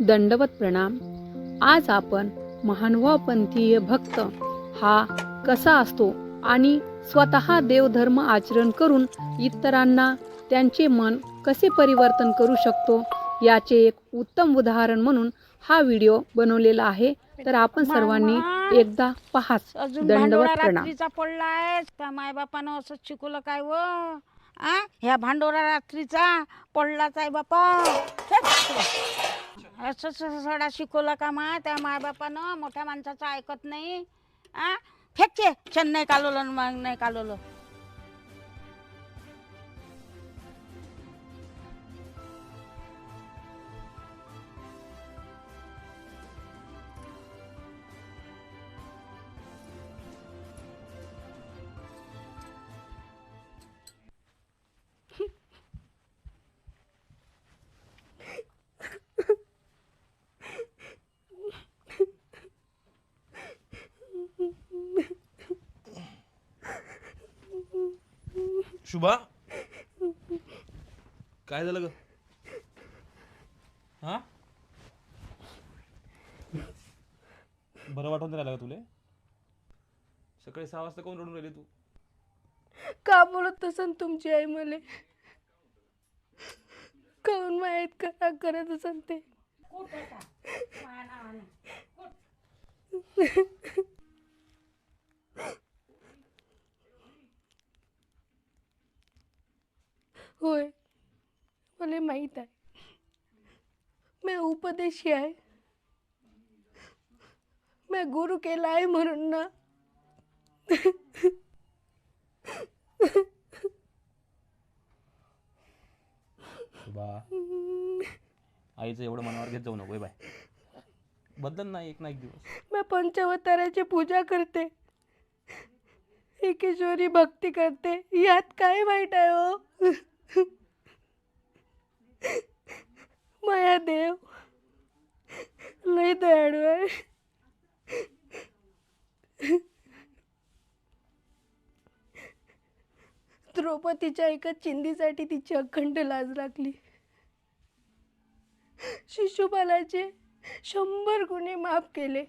दंडवत प्रणाम. आज आपण महानुभावपंथीय भक्त हा कसा असतो आणि स्वतः देवधर्म आचरण करून इतरांना त्यांचे मन कसे परिवर्तन करू शकतो याचे एक उत्तम उदाहरण म्हणून हा व्हिडिओ बनवलेला आहे. तर आपण सर्वांनी एकदा पहाच. दंडवत प्रणाम. रात्रीचा पडलाय त्या मायबापानं असं शिकवलं काय व? आ? ह्या भांडोरा रात्रीचा पडलाच आहे बापा. असं सडा शिकवलं का मा? त्या मायबापानं मोठ्या माणसाचं ऐकत नाही. आ? फेकचे छान नाही कालवलं मग नाही कालवलं. शुभा? काय झालं ग? हा? बरं वाटून राहिलं का तुले? सकाळी सहा वाजता कोण रडून राहिली तू? का बोलत असन तुमची आई मले? काऊन माहीत करा करत असन ते? होय. मला माहीत आहे. मी उपदेशी आहे. मी गुरु केला आहे म्हणून ना. शुभा आईचं एवढं मनावर घेत जाऊ नको बाय. बदल नाही एक ना एक दिवस. मैं पंचवताराची पूजा करते. एकेश्वरी भक्ती करते. यात काय वाईट आहे हो? माया देव लय दयाळू आहे. द्रौपदीच्या एका चिंधीसाठी तिची अखंड लाज लागली. शिशुपालाचे शंभर गुन्हे माफ केले.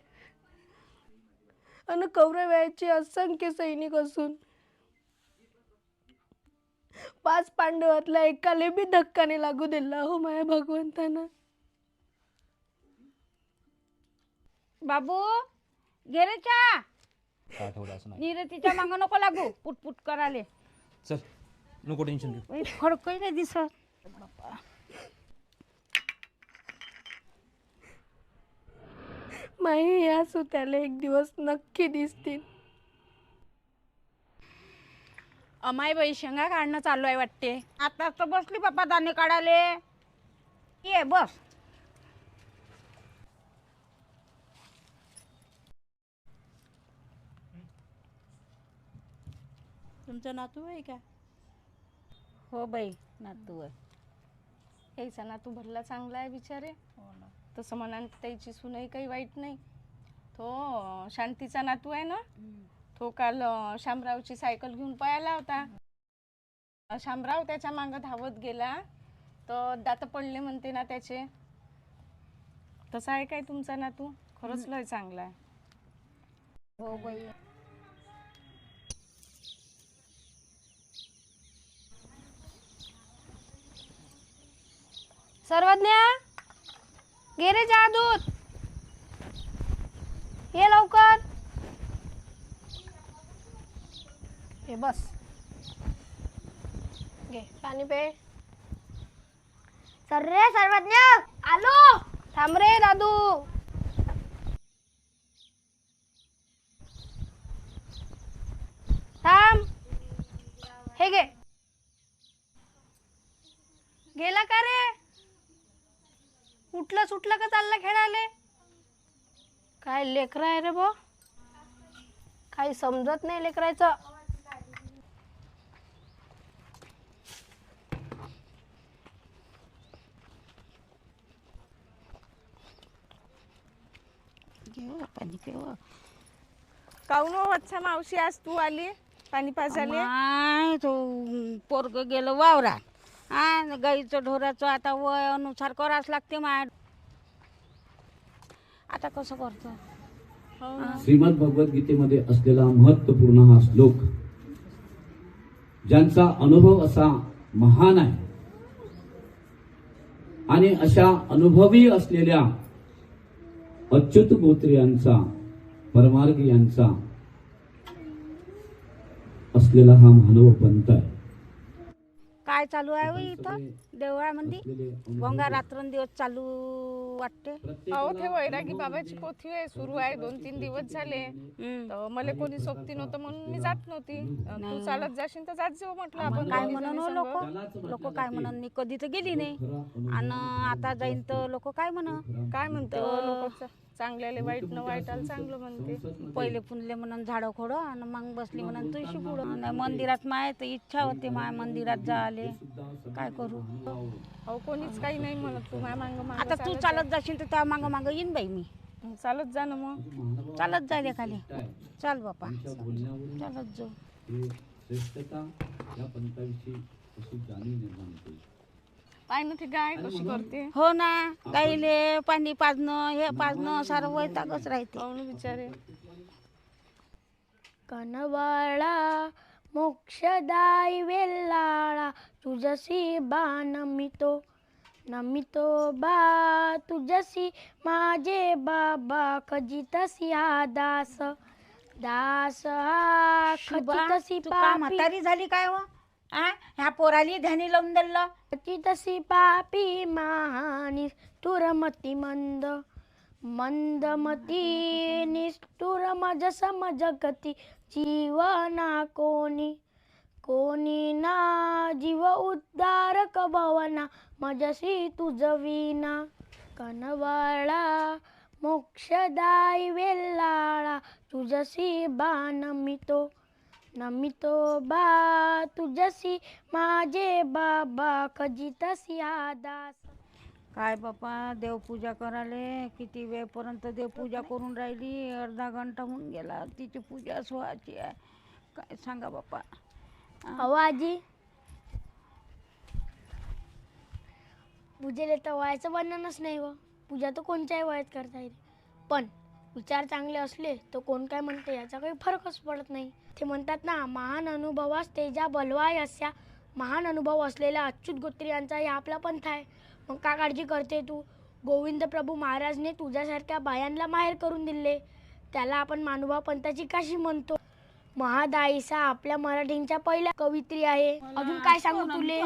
आणि कौरव्याचे असंख्य सैनिक असून पाच पांडवातल्या एकाले बी धक्काने लागू दिला हो माया भगवंतानं. बाबू घे रे चा आठवडा असं नाही. निरतीच्या मागं नको लागू पुटपुट कराले. चल नको टेन्शन घेऊ. फडकही नाही दिसत माही या सुत्याला एक दिवस नक्की दिसतील. अमाय बाई शेंगा काढणं चालू आहे वाटते. आता तर बसली बापा दाणे काढाले ये बस. तुमचा नातू आहे का? हो बाई नातू आहे. यायचा नातू भरला चांगला आहे बिचारे. तसं म्हणा त्याची सुनही काही वाईट नाही. तो शांतीचा नातू आहे ना? तो काल अं, शामरावची सायकल घेऊन पळाला होता. अं, शामराव त्याच्या मागं धावत गेला. तर दात पडले म्हणते ना त्याचे. तसा आहे काय तुमचा नातू? खरंच लय चांगला आहे. हो बाई. सर्वज्ञा गेरे जा दूध ये लवकर. हे बस। घे पाणी पे. सर रे सर्वज्ञ आलो. थांब रे दादू. थांब. हे घे. गेला का रे? उठलं सुटलं का चालला खेळाले काय लेकर आहे रे बो काही समजत नाही लेकरायचं. पाणी काऊन हो अच्छा मावशी आज तू आली? पाणी पाजाले? माय तो पोरग गेलं वावरात. हा गाईचं ढोराचं आता वय अनुसार करावंच लागते माय. आता कसं करतो? हो ना. श्रीमद भगवद्गीतेमध्ये असलेला महत्त्वपूर्ण हा श्लोक ज्यांचा अनुभव असा महान आहे आणि अशा अनुभवी असलेल्या अच्युत गोत्रे यांचा परमार्ग यांचा असलेला हा मानव पंत आहे. काय चालू आहे हो इथं देवळामध्ये? भोंगा रात्रंदिवस चालू वाटते. अहो ते वैरागी बाबाची पोथी आहे सुरू आहे दोन तीन दिवस झाले. तर मला कोणी सोबती नव्हतं म्हणून मी जात नव्हती. तू चालत जाशील तर जात जाऊ म्हटलं आपण काय म्हणून जणी हो. लोक लोक काय. म्हणून? मी कधी तर गेली नाही. आणि आता जाईन तर लोक काय म्हणा काय म्हणते? लोक चांगल्याले वाईट न वाईटाला चांगलं म्हणते. पहिले पुनले म्हणून झाडं खोडं आणि मग बसली म्हणून तुळशी पुढं. आणि मंदिरात माय तर इच्छा होती माय मंदिरात जायले. काय करू? अहो कोणीच काही नाही म्हणत. तू माझ्या मांग मांग आता तू चालत जाशील तर त्या मागं मागं येईन बाई मी. जा. चालत जा ना मग. चालत जायले खाली. चाल बापा. चालत जाऊ. ही श्रेष्ठता या पंथाविषयी अशी जाणीव निर्माण होते. पाय ना ते गाय कशी करते? हो ना गाईले पाणी पाजणं हे पाजणं सारं वैतागच राहते. पाहून बिचारे. कनवाळा मोक्षदायी वेल्लाळा तुझसी बा नमितो नमितो बा तुझसी माझे बाबा खजितसी हा दास दास हा शुभा, खजितसी तू का पापी. म्हातारी झाली काय हो? आ? ह्या पोराली ध्यानी लावून दिलं तशी पापी मानी तुरमती मंद. मंदमती निष्ठुर मज समज गती जीवना कोणी कोणी ना जीव उद्धारक भवना मजसी तुझ कनवळा कनवाळा मोक्षदायी वेल्लाळा तुझसी मितो. नमितो नमितो बा तुझसी माझे बाबा खजितसी आदास. काय बापा देवपूजा कराले किती वेळपर्यंत देवपूजा करून राहिली अर्धा घंटा होऊन गेला तिची पूजा व्हायची आहे. काय सांगा बापा? अहो आजी. पूजेला तर वयाचं बंधनच नाही व पूजा तर कोणत्याही वयात करता येते पण विचार चांगले असले तर कोण काय म्हणते याचा काही फरकच पडत नाही. ते म्हणतात ना महान अनुभवास तेजा बलवाय अशा महान अनुभव असलेल्या अच्युत गोत्री यांचा हे आपला पंथ आहे. मग का काळजी करते तू? गोविंद प्रभू महाराजने तुझ्यासारख्या बायांना माहेर करून दिले. त्याला आपण मानुभाव पंथाची काशी म्हणतो? महादाईसा आपल्या मराठींच्या पहिल्या कवित्री आहे. अजून काय सांगू तुले?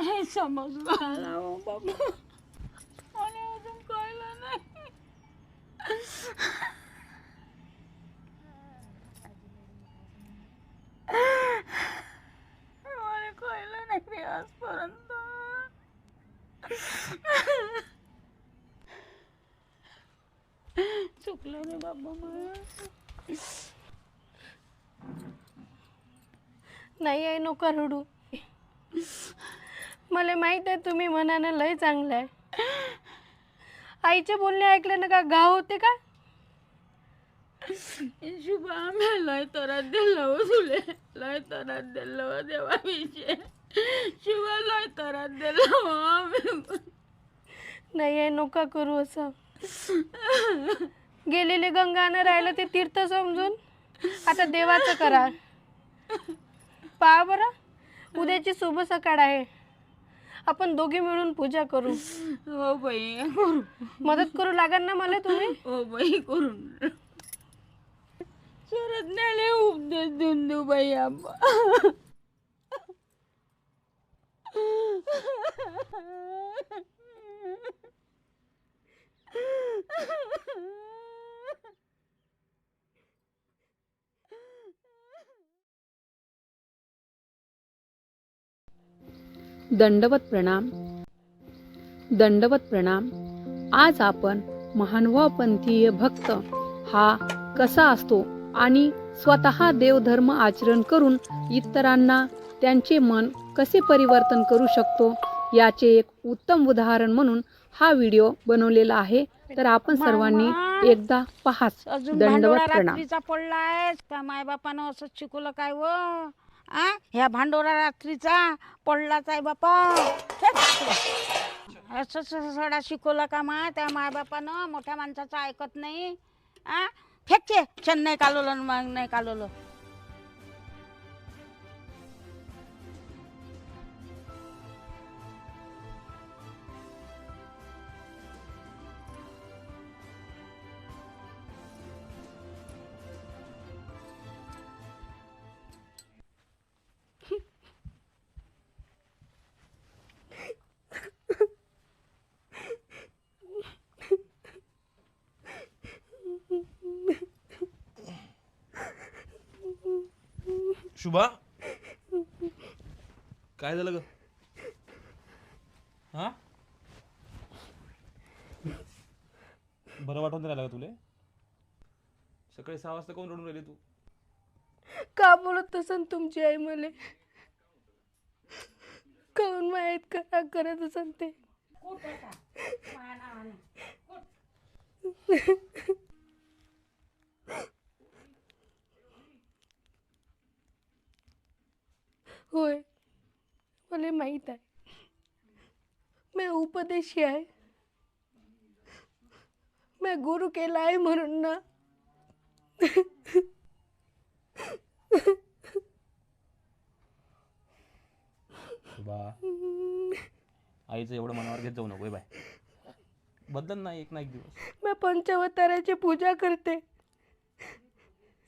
मला कळलं नाही आजपर्यंत. चुकलं रे बाबा मला. नाही आहे नको रडू. मला माहीत आहे तुम्ही मनानं लय चांगलं आहे. आईचे बोलणे ऐकले ना का गाव होते का शुभा आम्ही लय तरात दिलं हो तुले लय तरात दिलं हो देवाविषयी शिवा लय तरात दिलं हो आम्ही नाही आहे नका करू असं गेलेले गंगानं राहिलं ते तीर्थ समजून? आता देवाचं करा. पहा बरं उद्याची शुभ सकाळ आहे. आपण दोघी मिळून पूजा करू. हो बाई करू. मदत करू लागेल ना मला तुम्ही? हो बाई करून सरज्ञाले उपदेश देऊन देऊ बाई दंडवत प्रणाम. दंडवत प्रणाम. आज आपण महानुभावपंथीय भक्त हा कसा असतो? आणि स्वतः देवधर्म आचरण करून इतरांना त्यांचे मन कसे परिवर्तन करू शकतो याचे एक उत्तम उदाहरण म्हणून हा व्हिडिओ बनवलेला आहे. तर आपण सर्वांनी एकदा पहाच. दंडवत प्रणाम. रात्रीचा पडलाय त्या मायबापानं असंच शिकवलं काय व? आ? ह्या भांडोरा रात्रीचा पडलाच आहे बापा. असं सडा शिकवला का मा? त्या मायबापानं मोठ्या माणसाचं ऐकत नाही. आ? फेकते चेन्नई नाही कालवलं आणि मग नाही कालवलं. शुभा? काय झालं ग? हा? बरं वाटून राहिलं का तुले? सकाळी सहा वाजता कोण रडून राहिली तू? का बोलत तसन तुमची आई मले. काऊन माहीत करा करत असन ते? होय. मला माहीत आहे. मी उपदेशी आहे. मी गुरु केला आहे म्हणून ना. शुभा आईचं एवढं मनावर घेत जाऊ नको बाय. बदल नाही एक ना एक दिवस. मैं पंचवताराची पूजा करते.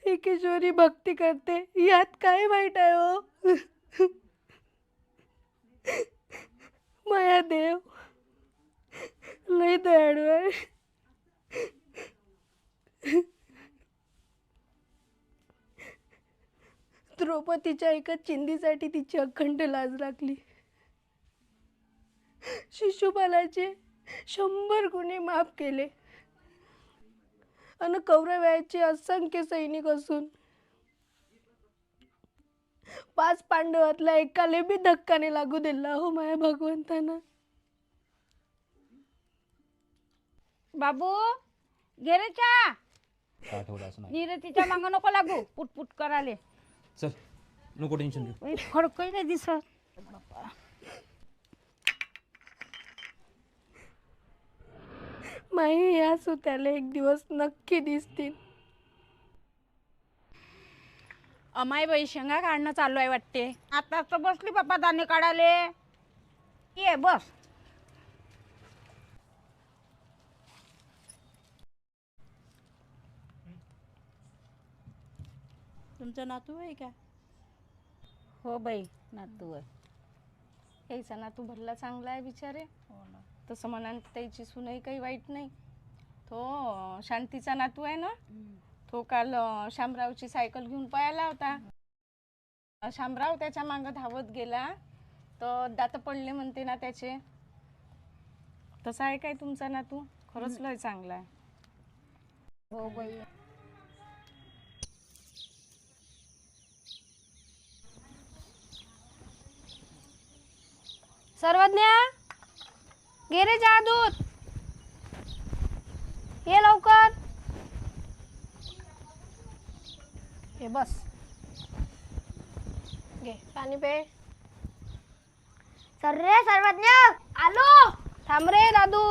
एकेश्वरी भक्ती करते. यात काय वाईट आहे हो? माया देव लय दयाडू आहे. द्रौपदीच्या एका चिंधीसाठी तिची अखंड लाज लागली. शिशुपालाचे शंभर गुन्हे माफ केले. आणि कौरव्याचे असंख्य सैनिक असून पाच पांडवातल्या एकाले बी धक्काने लागू दिला हो माया भगवंतानं. बाबू घे रे चा आठवलं असं नाही. निरतीच्या मागं नको लागू. पुटपुट कराले चल नको टेन्शन घेऊ. खडकही नाही दिसत माही या सुत्याला एक दिवस नक्की दिसतील. अमाय बाई शेंगा काढणं चालू आहे वाटते. आता तर बसली बाप्पा दाणे काढाले ये बस. तुमचं नातू आहे का? हो बाई नातू आहे. यायचा नातू भरला चांगला आहे बिचारे. तसं म्हणा त्याची सूनही काही वाईट नाही. तो शांतीचा नातू आहे ना? तो काल शामरावची सायकल घेऊन पळाला होता. शामराव त्याच्या मागं धावत गेला. तर दात पडले म्हणते ना त्याचे. तसा आहे काय तुमचा नातू? खरंच लय चांगला आहे. हो बाई. सर्वज्ञा गे रे चहा दूध ये लवकर. हे बस. घे. पाणी पे. सर रे सर्वज्ञ! आलो! थांब रे दादू!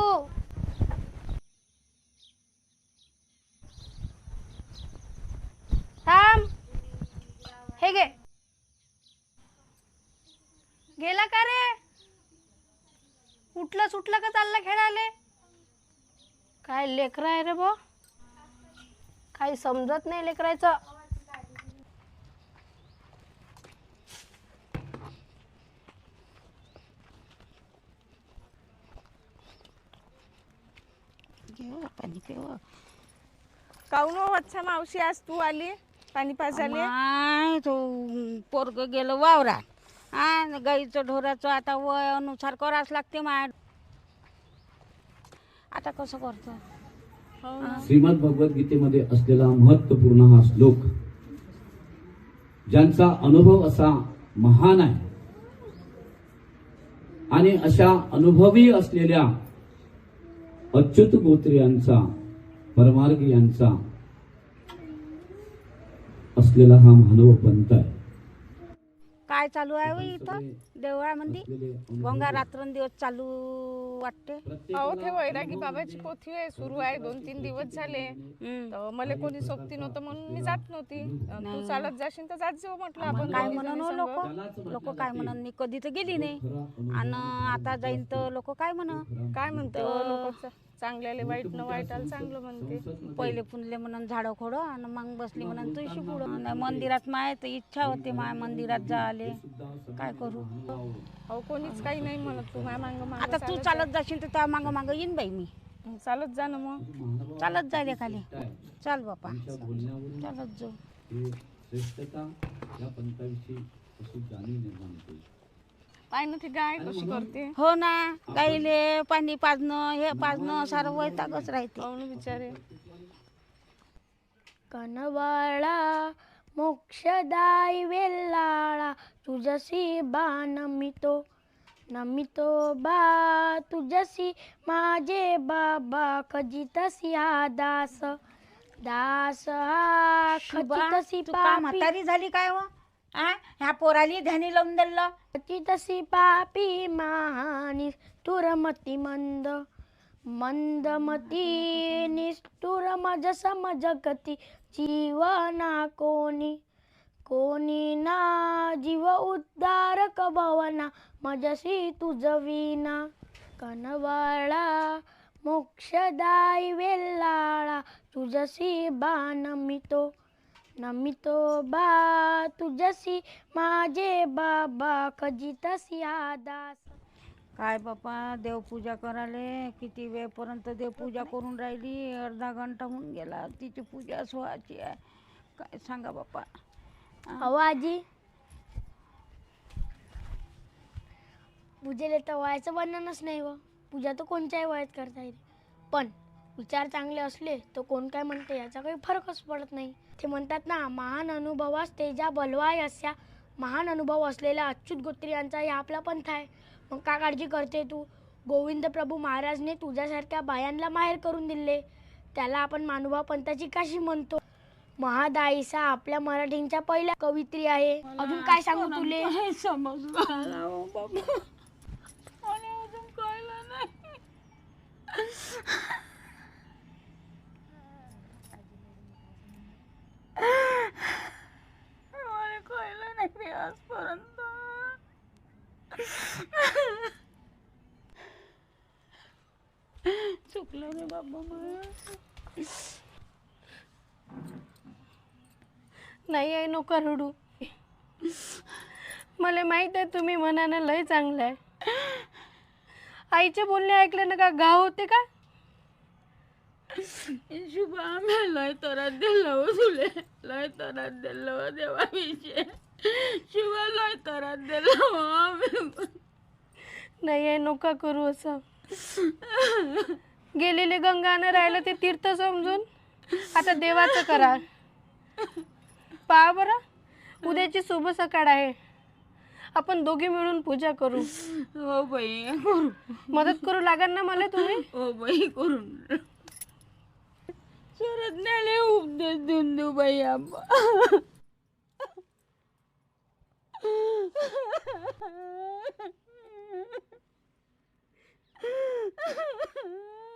थांब. हे घे. गेला का रे? उठलं सुटलं का चाललं खेळाले काय लेकरं आहे रे बो काही समजत नाही लेकरायचं. घेऊ पाणी पिऊ काऊन हो अच्छा मावशी आज तू आली पाणी पाजाले माय तो पोरग गेलं वावरात. हा गाईचं ढोराचं आता वय अनुसार करावंच लागते माय. आता कसं करतो? हो श्रीमद भगवद्गीतेमध्ये असलेला महत्त्वपूर्ण हा श्लोक ज्यांचा अनुभव असा महान आहे आणि अशा अनुभवी असलेल्या अच्युत गोत्रे यांचा परमार्ग यांचा असलेला हा मानव पंत आहे. काय चालू आहे हो इथं? देवळामध्ये? गंगा रात्रंदिवस चालू वाटते. अहो ते वैरागी बाबाची पोथी आहे. सुरू आहे दोन तीन दिवस झाले. तर मला कोणी सोबती नव्हतं म्हणून मी जात नव्हती. अं, तू चालत जाशील तर जात जाऊ म्हटलं. आपण काय दोघी म्हणून जणी हो संग. लोक लोक काय म्हणून मी कधी तर गेली नाही. आणि आता जाईन तर लोक काय म्हणून? काय म्हणतो? लोक चांगल्याले वाईट न वाईटाला चांगलं म्हणते. पहिले पुनले म्हणून झाडं खोडं आणि मग बसली म्हणून तुळशी पुढं. आणि मंदिरात माय तर इच्छा होते माय मंदिरात जाले काय करू? अहो कोणीच काही नाही म्हणत. तू माझ्या मांग मांग आता तू चालत जाशील तर त्या मागं मागं येईन बाई मी. चालत जा ना मग. चालत जायले खाली चाल बापा. चालत जाऊ श्रेष्ठता या पंथाविषयी कशी जाणीव निर्माण होते. ना ती गाय कशी करते? हो ना गाईले पाणी पाजणं हे पाजणं सारं वैतागच राहते. पाहून बिचारे. कनवाळा मोक्षदायी वेल्लाळा तुझसी बा नमितो नमितो बा तुझसी माझे बाबा खजितसी हा दास दास हा खजितसी तू का पापी. म्हातारी झाली काय हो आ? ह्या पोराली ध्यानी लावून दिलं. खजितसी पापी मानी तुरमती मंद. मंदमती निष्ठुर मज समजगती जीवना कोणी कोणी ना. जीव उद्धारक भवना मजसी तुझ विना कनवाळा मोक्षदायी वेल्लाळा तुझसी बा मितो. नमितो बा तुझसी माझे बाबा खजितसी आदास. काय बापा देवपूजा करायले किती वेळपर्यंत देवपूजा करून राहिली अर्धा घंटा होऊन गेला तिची पूजा व्हायची आहे. काय सांगा बापा? अहो आजी. पूजेला तर वयाचं बंधनच नाही व पूजा तर कोणत्याही वयात करता येते पण विचार चांगले असले तर कोण काय म्हणते याचा काही फरकच पडत नाही. ते म्हणतात ना महान अनुभवास तेजा बलवाय अशा महान अनुभव असलेला अच्युत गोत्रियांचा हा आपला पंथ आहे. मग का काळजी करते तू? गोविंद प्रभू महाराजने तुझ्यासारख्या बायांना माहेर करून दिले. त्याला आपण मानुभाव पंथाची काशी म्हणतो. महादाईसा आपल्या मराठींच्या पहिल्या कवित्री आहे. अजून काय सांगू तुले? चुकलं रे बाबा नाही आहे नको रडू. मला माहीत आहे तुम्ही मनानं लय चांगलं आहे. आईचे बोलणे ऐकलं ना का गाव होते का शुभा आम्ही लय तरात दिलं हो तुले लय तरात दिलं हो देवा विषय शिवा लय तरात दिलं हो आम्ही नाही आहे नका करू असं. गेलेले गंगानं राहिलं ते तीर्थ समजून. आता देवाचं करा. पहा बरं उद्याची शुभ सकाळ आहे. आपण दोघी मिळून पूजा करू. हो बाई करून मदत करू लागेल ना मला तुम्ही? हो बाई करून સુરતને લેવું ધુંધુભાઈ આપવા Ha